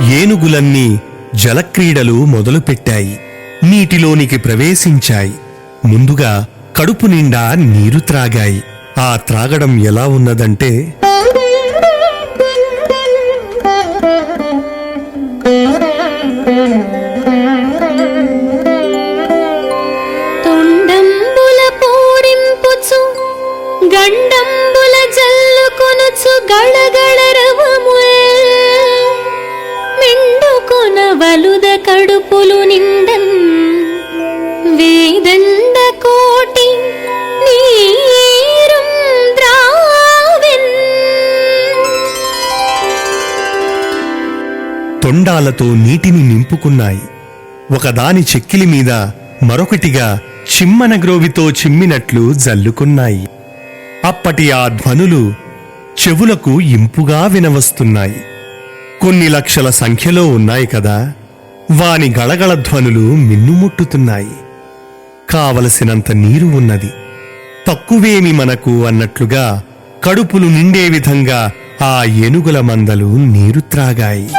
ఏనుగులన్నీ జలక్రీడలు మొదలుపెట్టాయి నీటిలోనికి ప్రవేశించాయి. ముందుగా కడుపు నిండా నీరు త్రాగాయి. ఆ త్రాగడం ఎలా ఉన్నదంటే తొండంబుల పూరింపుచు గండంబుల జల్లుకొనుచు గళగళ వలుద కడుపులు నిండన్ వేదండ కోటి నీరుం తొండాలతో నీటిని నింపుకున్నాయి. ఒకదాని చెక్కిలి మీద మరొకటిగా చిమ్మన గ్రోవితో చిమ్మినట్లు జల్లుకున్నాయి. అప్పటి ఆ ధ్వనులు చెవులకు ఇంపుగా వినవస్తున్నాయి. కొన్ని లక్షల సంఖ్యలో ఉన్నాయి కదా. వాని గళగళ ధ్వనులు మిన్నుముట్టుతున్నాయి కావలసినంత నీరు ఉన్నది. తక్కువేమి మనకు అన్నట్లుగా కడుపులు నిండే విధంగా ఆ ఏనుగుల మందలు నీరు త్రాగాయి.